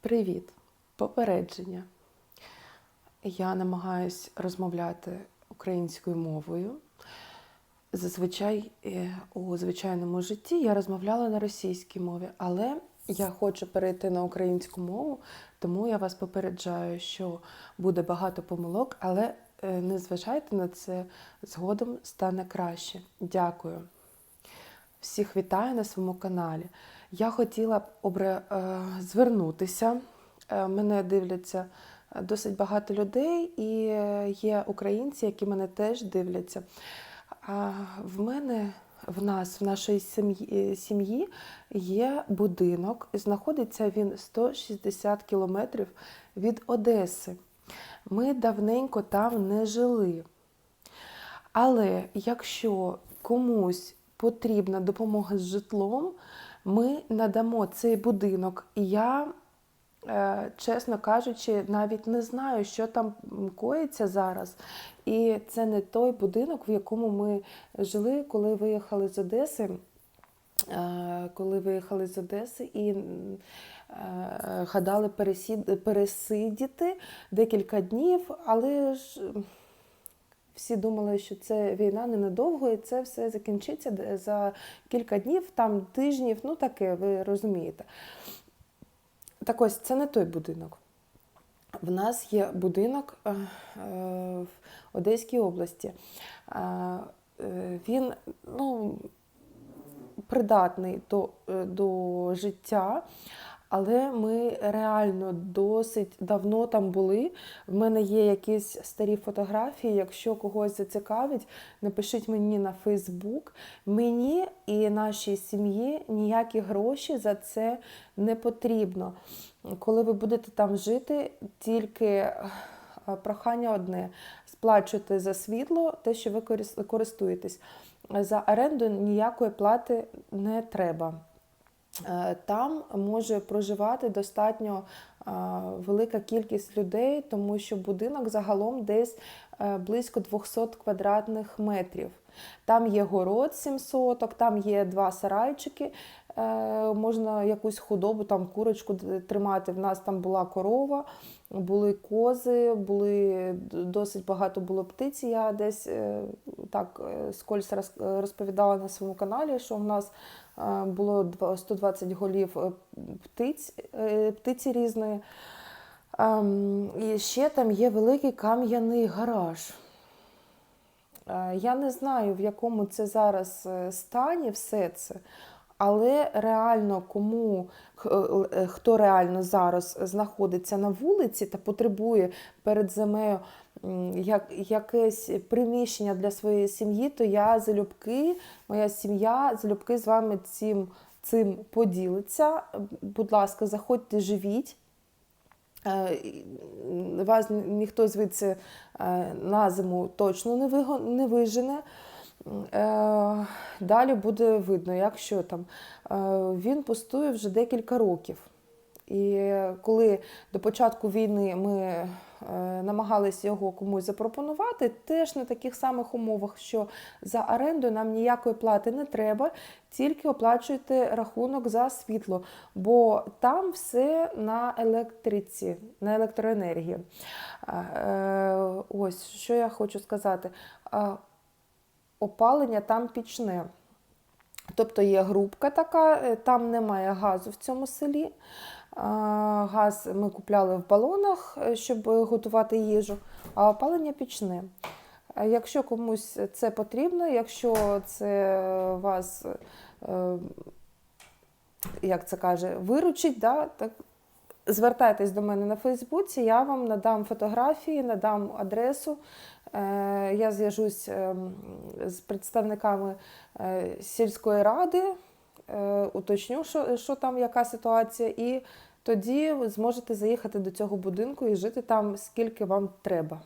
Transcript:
Привіт! Попередження. Я намагаюсь розмовляти українською мовою. Зазвичай е, у звичайному житті я розмовляла на російській мові, але я хочу перейти на українську мову, тому я вас попереджаю, що буде багато помилок, але е, не зважайте на це, згодом стане краще. Дякую. Всіх вітаю на своєму каналі. Я хотіла б обре... е, звернутися. Е, Мене дивляться е, досить багато людей, і є українці, які мене теж дивляться. А в мене, в нас, в нашій сім'ї, є будинок. Знаходиться він 160 кілометрів від Одеси. Ми давненько там не жили. Але якщо комусь потрібна допомога з житлом, ми надамо цей будинок. І я, е, чесно кажучи, навіть не знаю, що там коїться зараз. І це не той будинок, в якому ми жили, коли виїхали з Одеси. Е, Коли виїхали з Одеси і е, гадали пересидіти декілька днів, але ж всі думали, що це війна ненадовго, і це все закінчиться за кілька днів, там тижнів, ну таке, ви розумієте. Так ось, це не той будинок. В нас є будинок е, в Одеській області. Е, Він ну, придатний до, е, до життя, але ми реально досить давно там були. В мене є якісь старі фотографії. Якщо когось зацікавить, напишіть мені на Фейсбук. Мені і нашій сім'ї ніякі гроші за це не потрібно. Коли ви будете там жити, тільки е, прохання одне: сплачуйте за світло, те, що ви користуєтесь. За оренду ніякої плати не треба. Е, Там може проживати достатньо е, велика кількість людей, тому що будинок загалом десь е, близько 200 квадратних метрів. Там є город 7 соток, там є два сарайчики, можна якусь худобу, там курочку тримати. В нас там була корова, були кози, були досить багато було птиці. Я десь так Скольз скользь розповідала на своєму каналі, що в нас е, було 120 голів е, птиць, е, птиці різної. Ем, І ще там є великий кам'яний гараж. Е, Я не знаю, в якому це зараз е, стані все це, але реально кому е, хто реально зараз знаходиться на вулиці та потребує перед землею як, якесь приміщення для своєї сім'ї, то я залюбки, моя сім'я залюбки з вами цим, цим поділиться. Будь ласка, заходьте, живіть. Е, Вас ніхто звідси е, на зиму точно не вижене. Е, Далі буде видно, як що там. Е, Він пустує вже декілька років. І коли до початку війни ми е, намагалися його комусь запропонувати, теж на таких самих умовах, що за оренду нам ніякої плати не треба, тільки оплачуйте рахунок за світло, бо там все на електриці, на електроенергії. Ось що я хочу сказати. Опалення там пічне. Тобто є грубка така, е, там немає газу в цьому селі. Газ ми купляли в балонах, е, щоб готувати їжу, а опалення пічне. Якщо комусь це потрібно, якщо це вас, е, як це каже, виручить, да, так звертайтесь до мене на Фейсбуці, я вам надам фотографії, надам адресу. Е, Я зв'яжусь ем, з представниками е, сільської ради, е, уточню, що, що там, яка ситуація, і тоді ви зможете заїхати до цього будинку і жити там скільки вам треба.